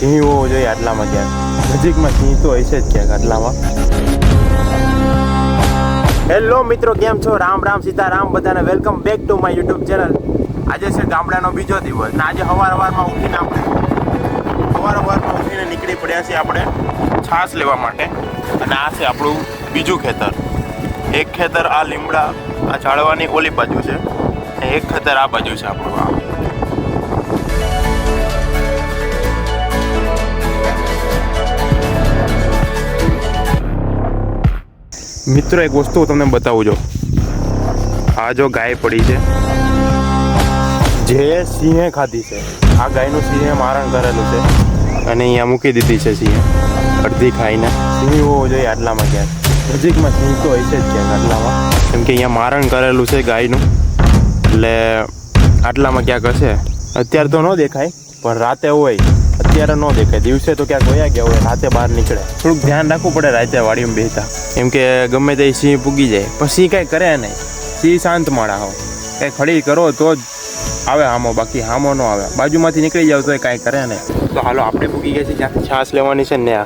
સિંહ હોવો જોઈએ આટલામાં ક્યાંક. નજીકમાં સિંહ તો હશે જ ક્યાંક આટલામાં. હેલો મિત્રો, કેમ છો? રામ રામ સીતારામ, બધાને welcome back to my YouTube channel આજે છે ગામડાનો બીજો દિવસ. ને આજે સવાર હવારમાં ઉઠીને આપણે સવાર હવારમાં ઉઠીને નીકળી પડ્યા છીએ આપણે છાશ લેવા માટે. અને આ છે આપણું બીજું ખેતર. એક ખેતર આ લીમડા, આ ઝાડવાની ઓલી બાજુ છે. અને એક ખેતર આ બાજુ છે આપણું મિત્રો એક વસ્તુ તમને બતાવું જો આ જો ગાય પડી છે. જે સિંહે ખાધી છે. આ ગાયનું સિંહે મારણ કરેલું છે. અને અહીંયા મૂકી દીધી છે સિંહે. અડધી ખાઈને. સિંહ હોવો જોઈએ આટલામાં ક્યાંક. નજીકમાં સિંહ તો હશે જ ક્યાંક આટલામાં. કેમ કે અહીંયા મારણ કરેલું છે ગાયનું. એટલે આટલામાં ક્યાંક હશે. અત્યારે તો ન દેખાય પણ રાતે હોય. અત્યારે ન દેખાય. દિવસે તો ક્યાંક વયા ગયા હોય, રાતે બહાર નીકળે. થોડુંક ધ્યાન રાખવું પડે રાતે વાડીમાં બેસતા કેમ કે ગમે તે સિંહ પૂગી જાય. પણ સિંહ કાંઈ કરે નહીં. સિંહ શાંત માળા હો. કંઈ ખડી કરો તો જ આવે હામો. બાકી હામો ન આવે. બાજુમાંથી નીકળી જાવ તો એ કાંઈ કરે નહીં. તો હાલો, આપણે પૂગી ગયા છીએ. ત્યાં છાશ લેવાની છે ને આ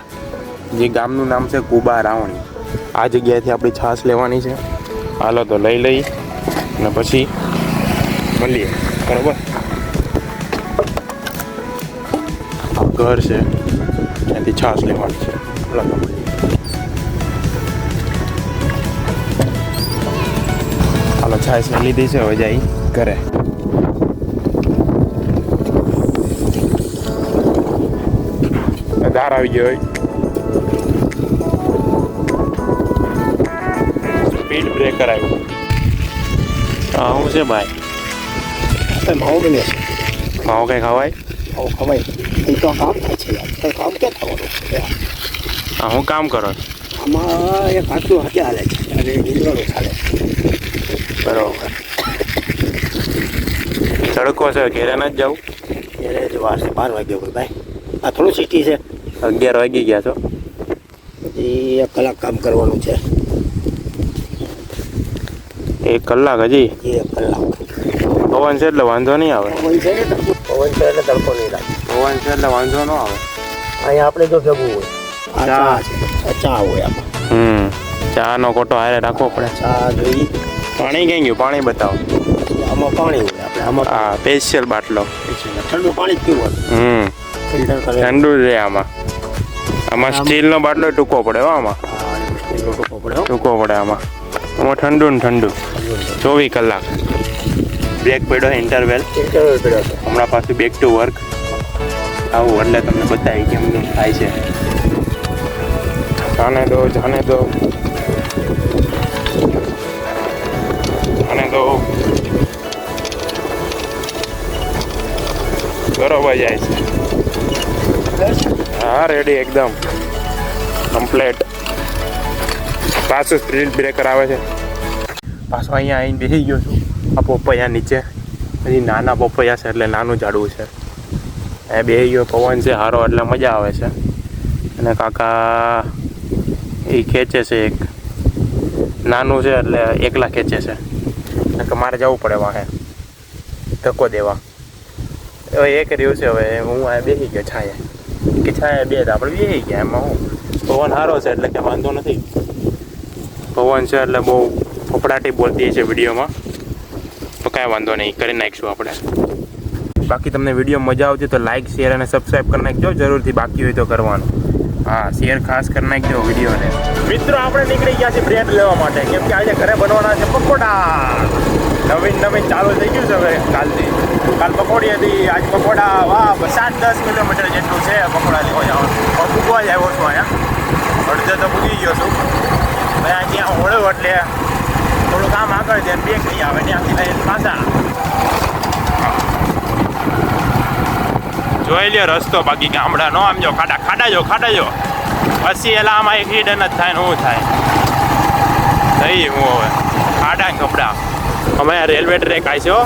જે ગામનું નામ છે કુબા રાવણી. આ જગ્યાએથી આપણી છાશ લેવાની છે. હાલો, તો લઈ લઈ અને પછી મળીએ. બરાબર? ઘર છે. ત્યાંથી છાશ લેવાની છે. હાલો તો છાશ લઈ લીધી છે હવે જાય ઘરે. ધાર આવી ગયો સ્પીડ બ્રેકર આવ્યું. હા હું છે ભાઈ? ભાવ બને છે. માવો કઈ ખવાય? ભાવ ખવાય એ તો કામ છે તો કામ ક્યાં થવાનું હા, હું કામ કરો? આમાં એક આટલું હાથે હાલે છે? અને નીંદવાનું ચાલે બરાબર. તડકો છે, ઘેરે ન જ જાઉં? ઘેરે જ વાર છે બાર વાગ્યો કોઈ ભાઈ આ થોડું સિટી છે અગિયાર વાગી ગયા છો? પછી એક કલાક કામ કરવાનું છે એક કલાક હજી? એક કલાક પવન છે એટલે વાંધો નહીં આવે. પવન છે એટલે તડકો નહીં લાગે. પવન છે એટલે વાંધો ન આવે. અહીંયા આપણે જો ભેગું હોય. ચા. છે. ચા હોય આમાં. હમ. ચાનો કોટો હારે રાખવો પડે. ચા જોઈ પાણી કઈ ગયું? પાણી બતાવો. આમાં પાણી હોય. આપણે આમાં હા સ્પેશિયલ બાટલો. ઠંડુ પાણી પીવું હમ. ઠંડુ છે આમાં. આમાં સ્ટીલનો બાટલો ટૂંકો પડે હો આમાં. ટૂંકો પડે આમાં. આમાં ઠંડુ ને ઠંડુ. ચોવીસ કલાક. બ્રેક પડ્યો ઇન્ટરવેલ પડ્યો છે હમણાં પાછું બેક ટુ વર્ક આવું એટલે તમને બતાવી કેમ થાય છે. જાને દો જાને દો. જાને દો. બરોબર જાય છે. હા રેડી એકદમ. કમ્પ્લેટ પાછું સ્પીડ બ્રેકર આવે છે. પાછો અહીંયા આવીને બેસી ગયો છું. આ પપૈયા નીચે. હજી નાના પપૈયા છે એટલે નાનું ઝાડવું છે. એ બે પવન છે સારો એટલે મજા આવે છે. અને કાકા એ ખેંચે છે એક. નાનું છે એટલે એકલા ખેંચે છે. કે મારે જવું પડે વાહે. ધક્કો દેવા. હવે એક રહ્યું છે હવે હું આ બેસી ગયો છાયા. કે છાયા બે તો આપણે બેસી ગયા એમાં હું. પવન સારો છે એટલે કે વાંધો નથી. પવન છે એટલે બહુ ફફડાટી બોલતી છે વિડીયોમાં. તો કાંઈ વાંધો નહીં, કરી નાખીશું આપણે. બાકી તમને વીડિયો મજા આવતી તો લાઇક શેર અને સબસ્ક્રાઈબ કરી નાખજો. જરૂરથી બાકી હોય તો કરવાનું. હા શેર ખાસ કરી નાખજો વિડીયોને. મિત્રો, આપણે નીકળી ગયા છે બ્રેડ લેવા માટે. કેમ કે આજે ઘરે બનવાના છે પકોડા. નવીન નવીન ચાલુ થઈ ગયું છે હવે કાલથી. કાલ પકોડી હતી, આજ પકોડા. વાહ સાત, દસ કિલોમીટર જેટલું છે પકોડા લેવા જવાનું. પૂગવા જ આવ્યો છું અહીંયા. અડધે તો પૂગી ગયો છું. આ જ્યાં હોળ્યો એટલે થોડું કામ આગળ છે. નહીં આવે ત્યાંથી લઈને પાછા. જોઈ લ્યો રસ્તો બાકી ગામડા નો આમ જો ખાડા ખાડા જો ખાડા જો. પછી એલા આમાં એક હિડન જ થાય ને હું થાય? થઈ હું હવે. ખાડા કપડા. અમે રેલવે ટ્રેક આવી છે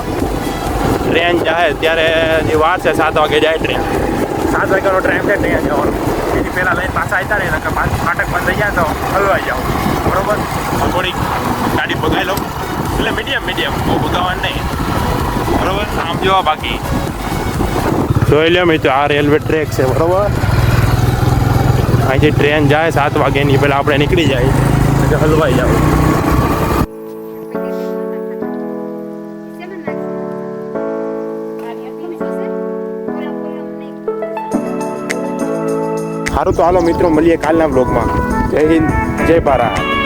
ટ્રેન જાય ત્યારે જે વાર છે સાત વાગે જાય ટ્રેન. સાત વાગ્યાનો ટ્રેન છે ટ્રેન જવાનો એની પહેલાં લઈને પાછા આવતા રહે કે પાછું ફાટક બંધ થઈ જાય તો હલવાઈ જાઓ. બરોબર? થોડીક ગાડી પગાઈ લો એટલે મીડિયમ મીડિયમ બહુ ભગાવાનું નહીં. બરોબર? આમ જોવા બાકી. જોઈ લો મિત્રો, આ રેલવે ટ્રેક છે, બરોબર? અહીંથી ટ્રેન જાય સાત વાગ્યાની, પહેલાં આપણે નીકળી જાય. હલવાઈ જાવ સારું તો હાલો મિત્રો, મળીએ કાલના બ્લોગમાં જય હિન્દ, જય ભારત.